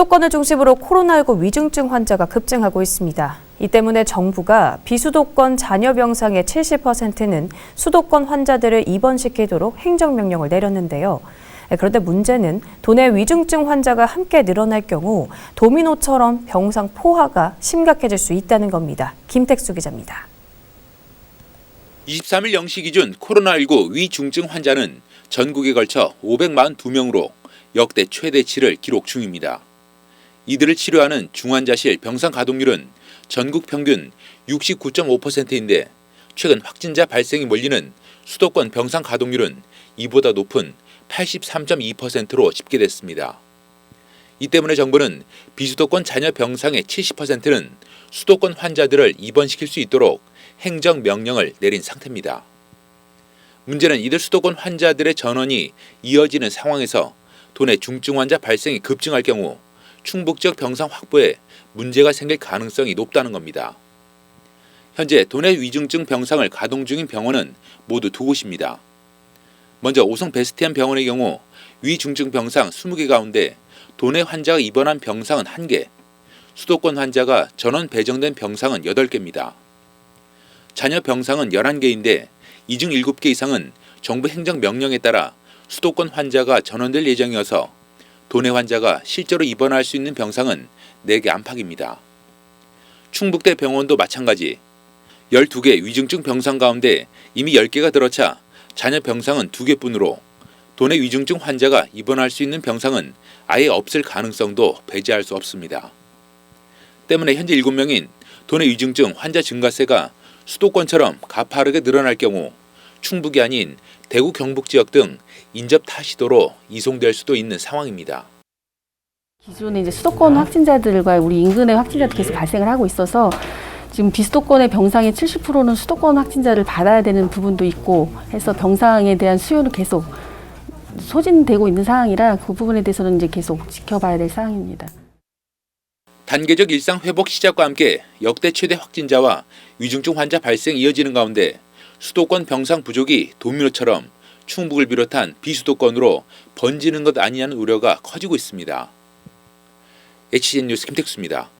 수도권을 중심으로 코로나19 위중증 환자가 급증하고 있습니다. 이 때문에 정부가 비수도권 잔여 병상의 70%는 수도권 환자들을 입원시키도록 행정명령을 내렸는데요. 그런데 문제는 도내 위중증 환자가 함께 늘어날 경우 도미노처럼 병상 포화가 심각해질 수 있다는 겁니다. 김택수 기자입니다. 23일 0시 기준 코로나19 위중증 환자는 전국에 걸쳐 542명으로 역대 최대치를 기록 중입니다. 이들을 치료하는 중환자실 병상 가동률은 전국 평균 69.5%인데 최근 확진자 발생이 몰리는 수도권 병상 가동률은 이보다 높은 83.2%로 집계됐습니다. 이 때문에 정부는 비수도권 잔여 병상의 70%는 수도권 환자들을 입원시킬 수 있도록 행정 명령을 내린 상태입니다. 문제는 이들 수도권 환자들의 전원이 이어지는 상황에서 도내 중증 환자 발생이 급증할 경우 충북 지역 병상 확보에 문제가 생길 가능성이 높다는 겁니다. 현재 도내 위중증 병상을 가동 중인 병원은 모두 두 곳입니다. 먼저 오송 베스티안 병원의 경우 위중증 병상 20개 가운데 도내 환자가 입원한 병상은 1개, 수도권 환자가 전원 배정된 병상은 8개입니다. 잔여 병상은 11개인데 이 중 7개 이상은 정부 행정 명령에 따라 수도권 환자가 전원될 예정이어서 도내 환자가 실제로 입원할 수 있는 병상은 4개 안팎입니다. 충북대 병원도 마찬가지 12개 위중증 병상 가운데 이미 10개가 들어차 잔여 병상은 2개뿐으로 도내 위중증 환자가 입원할 수 있는 병상은 아예 없을 가능성도 배제할 수 없습니다. 때문에 현재 7명인 도내 위중증 환자 증가세가 수도권처럼 가파르게 늘어날 경우 충북이 아닌 대구 경북 지역 등 인접 타 시도로 이송될 수도 있는 상황입니다. 기존에 이제 수도권 확진자들과 우리 인근의 확진자도 계속 발생을 하고 있어서 지금 비수도권의 병상의 70%는 수도권 확진자를 받아야 되는 부분도 있고 해서 병상에 대한 수요는 계속 소진되고 있는 상황이라 그 부분에 대해서는 이제 계속 지켜봐야 될 상황입니다. 단계적 일상 회복 시작과 함께 역대 최대 확진자와 위중증 환자 발생 이어지는 가운데 수도권 병상 부족이 도미노처럼 충북을 비롯한 비수도권으로 번지는 것 아니냐는 우려가 커지고 있습니다. HN 뉴스 김택수입니다.